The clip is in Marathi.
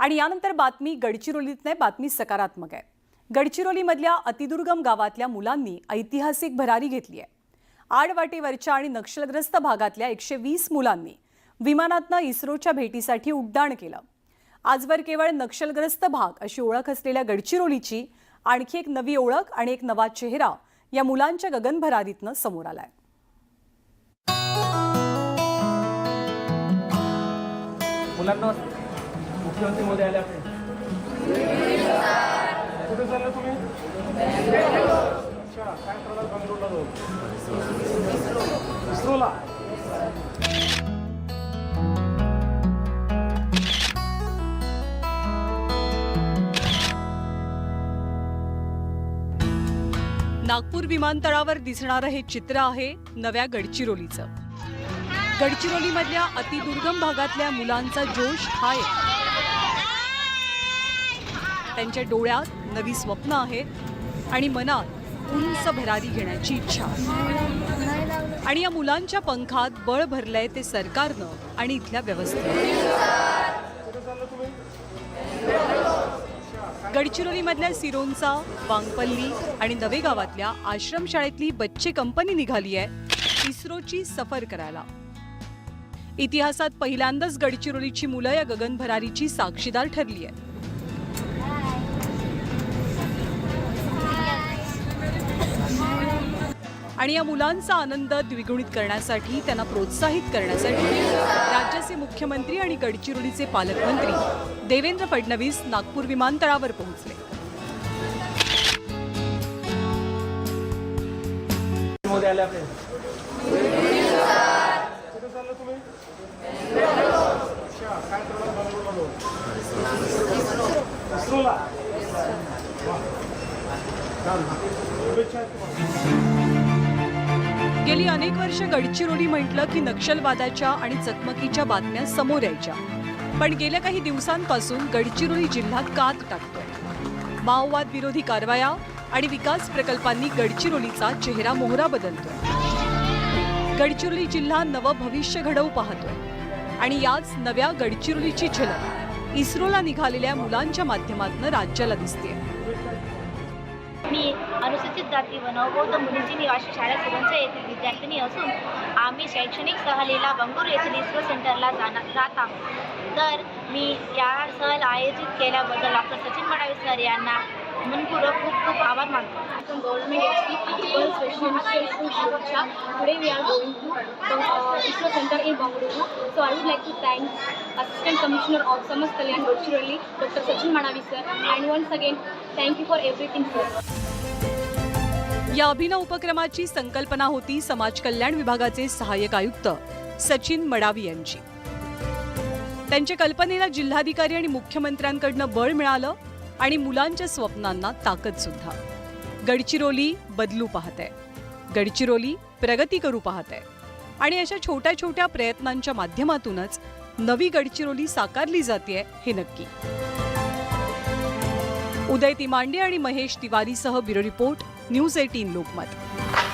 आणि यानंतर बातमी गडचिरोलीत नाही बातमी सकारात्मक आहे. गडचिरोलीमधल्या अतिदुर्गम गावातल्या मुलांनी ऐतिहासिक भरारी घेतली आहे. आडवाटेवरच्या आणि नक्षलग्रस्त भागातल्या एकशे वीस मुलांनी विमानातनं इस्रोच्या भेटीसाठी उड्डाण केलं. आजवर केवळ नक्षलग्रस्त भाग अशी ओळख असलेल्या गडचिरोलीची आणखी एक नवी ओळख आणि एक नवा चेहरा या मुलांच्या गगनभरारीतनं समोर आलाय. मुलांना मुख्यमंत्री मोदी आले आपले कुठे चाललं तुम्ही? अच्छा काय करणार बंगलोरला जाऊन इस्रोला. नागपूर विमानतळावर दिसणारं हे चित्र आहे नव्या गडचिरोलीचं. गडचिरोलीमधल्या अतिदुर्गम भागातल्या मुलांचा जोश हा आहे त्यांच्या डोळ्यात नवी स्वप्न आहेत आणि मनात उंच भरारी घेण्याची इच्छा आणि या मुलांच्या पंखात बळ भरलंय ते सरकारनं आणि इथल्या व्यवस्थेनं. गडचिरोलीमधल्या सिरोंचा वांगपल्ली आणि नवे गावातल्या आश्रमशाळेतली बच्चे कंपनी निघाली आहे इस्रोची सफर करायला. इतिहासात पहिल्यांदाच गडचिरोलीची मुलं या गगनभरारीची साक्षीदार ठरली आहे आणि या मुलांचा आनंद द्विगुणित करण्यासाठी त्यांना प्रोत्साहित करण्यासाठी राज्याचे मुख्यमंत्री आणि गडचिरोलीचे पालकमंत्री देवेंद्र फडणवीस नागपूर विमानतळावर पोहोचले आले आपले. शुभेच्छा गेली अनेक वर्ष गडचिरोली म्हटलं की नक्षलवादाच्या आणि चकमकीच्या बातम्या समोर यायच्या. पण गेल्या काही दिवसांपासून गडचिरोली जिल्हा कात टाकतोय. माओवाद विरोधी कारवाया आणि विकास प्रकल्पांनी गडचिरोलीचा चेहरा मोहरा बदलतोय. गडचिरोली जिल्हा नवं भविष्य घडवू पाहतोय. आणि याच नव्या गडचिरोलीची झलक इस्रोला निघालेल्या मुलांच्या माध्यमातून राज्याला दिसते मी अनुसूचित जाती व नवबौद्ध मुलींची निवासी शाळेत पुरंच येथील विद्यार्थिनी असून आम्ही शैक्षणिक सहलीला बंगळुरू येथील इस्रो सेंटरला जाणार जात आहोत. तर मी या सहल आयोजित केल्याबद्दल डॉक्टर सचिन मडावीसर यांना मनपूर्वक खूप खूप आभार मानतो. Government S T centre in Bengaluru. So I would like to thanks assistant commissioner of Samaj Kalyan Gadchiroli doctor Sachin Madavi sir and once again thank you for everything या अभिनव उपक्रमाची संकल्पना होती समाज कल्याण विभागाचे सहाय्यक आयुक्त सचिन मडावी यांची. त्यांच्या कल्पनेला जिल्हाधिकारी आणि मुख्यमंत्र्यांकडनं बळ मिळालं आणि मुलांच्या स्वप्नांना ताकद सुद्धा. गडचिरोली बदलू पाहत आहे गडचिरोली प्रगती करू पाहत आहे आणि अशा छोट्या छोट्या प्रयत्नांच्या माध्यमातूनच नवी गडचिरोली साकारली जाते हे नक्की. उदय तिमांडे आणि Mahesh तिवारीसह bureau report news eighteen Lokmat.